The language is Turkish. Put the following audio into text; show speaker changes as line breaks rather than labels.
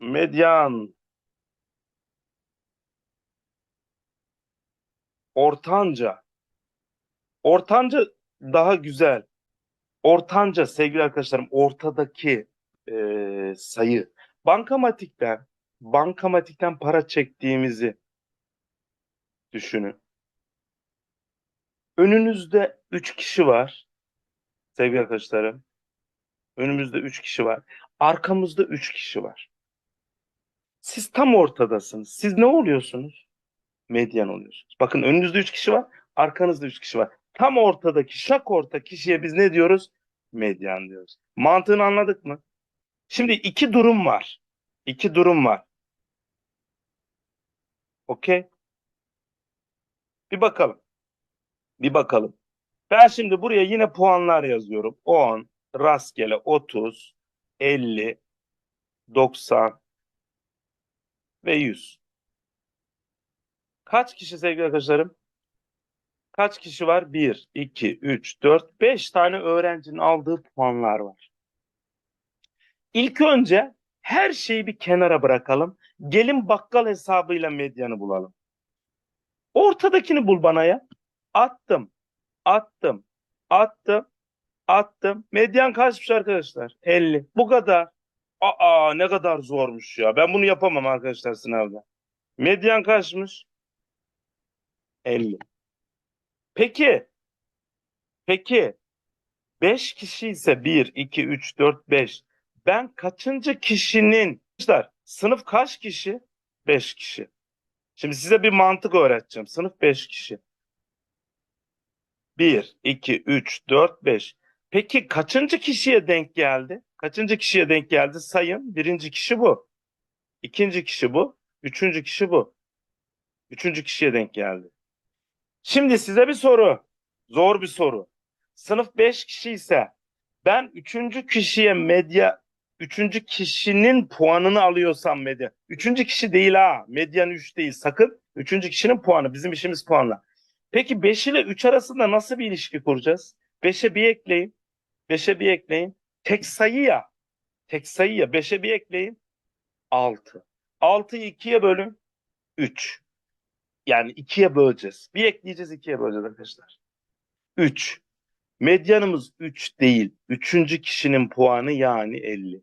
Medyan. Ortanca. Ortanca daha güzel. Ortanca sevgili arkadaşlarım ortadaki eee, sayı. Bankamatikten bankamatikten para çektiğimizi düşünün. Önünüzde 3 kişi var. Sevgili arkadaşlarım. Önümüzde 3 kişi var. Arkamızda 3 kişi var. Siz tam ortadasınız. Siz ne oluyorsunuz? Medyan oluyorsunuz. Bakın önünüzde 3 kişi var. Arkanızda 3 kişi var. Tam ortadaki şak orta kişiye biz ne diyoruz? Medyan diyoruz. Mantığını anladık mı? Şimdi iki durum var. İki durum var. Okey? Bir bakalım. Bir bakalım. Ben şimdi buraya yine puanlar yazıyorum. 10, rastgele 30, 50, 90 ve 100. Kaç kişi sevgili arkadaşlarım? Kaç kişi var? 1, 2, 3, 4, 5 tane öğrencinin aldığı puanlar var. İlk önce her şeyi bir kenara bırakalım. Gelin bakkal hesabıyla medyanı bulalım. Ortadakini bul bana ya. Attım, attım, attım, attım. Medyan kaçmış arkadaşlar? 50. Bu kadar. Aa ne kadar zormuş ya. Ben bunu yapamam arkadaşlar sınavda. Medyan kaçmış? 50. Peki, peki 5 kişi ise 1, 2, 3, 4, 5. Ben kaçıncı kişinin, arkadaşlar sınıf kaç kişi? 5 kişi. Şimdi size bir mantık öğreteceğim. Sınıf 5 kişi. 1, 2, 3, 4, 5. Peki kaçıncı kişiye denk geldi? Kaçıncı kişiye denk geldi? Sayın. Birinci kişi bu. İkinci kişi bu. Üçüncü kişi bu. Üçüncü kişiye denk geldi. Şimdi size bir soru. Zor bir soru. Sınıf 5 kişi ise ben üçüncü kişiye medya üçüncü kişinin puanını alıyorsam medya. Üçüncü kişi değil ha. Medyan 3 değil. Sakın. Üçüncü kişinin puanı. Bizim işimiz puanla. Peki 5 ile 3 arasında nasıl bir ilişki kuracağız? 5'e bir ekleyin. 5'e bir ekleyin. Tek sayı ya. Tek sayı ya. 5'e bir ekleyin. 6. 6'yı 2'ye bölün. 3. Yani 2'ye böleceğiz. Bir ekleyeceğiz 2'ye böleceğiz arkadaşlar. 3. Medyanımız 3 değil. Üçüncü kişinin puanı yani 50.